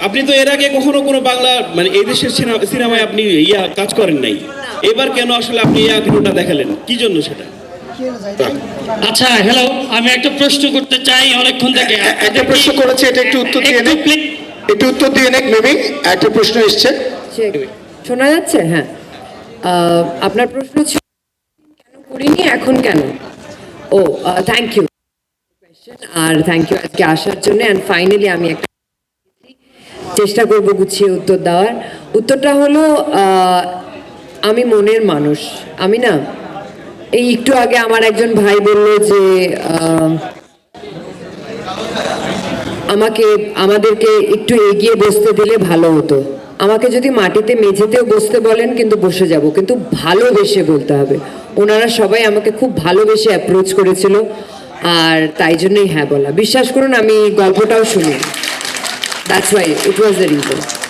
আপনি তো এর আগে কখনো কোনো বাংলা মানে এই দেশের সিনেমায় আপনি ইয়া কাজ করেন নাই। এবার কেন আসলে আপনি এই আগ্রহটা দেখালেন? কি জন্য সেটা? আচ্ছা হ্যালো আমি একটা প্রশ্ন করতে চাই অনেকক্ষণ থেকে। একটা প্রশ্ন করেছে এটা একটু উত্তর দিয়ে please। একটু উত্তর দিয়ে নেক মেবি। একটা প্রশ্ন এসছে। শোনা যাচ্ছে? হ্যাঁ। আহ, আপনার প্রশ্ন ছিল কেন করিনি এখন কেন? ও থ্যাংক ইউ আর থ্যাংক ইউ আজকে আসার জন্য অ্যান্ড ফাইনালি আমি একটা চেষ্টা করব গুছিয়ে উত্তর দেওয়ার। উত্তরটা হলো আমি মনের মানুষ। আমি না, এই একটু আগে আমার একজন ভাই বলল যে আমাকে, আমাদেরকে একটু এগিয়ে বসতে দিলে ভালো হতো। আমাকে যদি মাটিতে মেঝেতেও বসতে বলেন, কিন্তু বসে যাব। কিন্তু ভালোবেসে বলতে হবে। ওনারা সবাই আমাকে খুব ভালোবেসে অ্যাপ্রোচ করেছিল। আর তাই জন্যই হ্যাঁ বলা। বিশ্বাস করুন, আমি গল্পটাও শুনি। That's why it was the reason.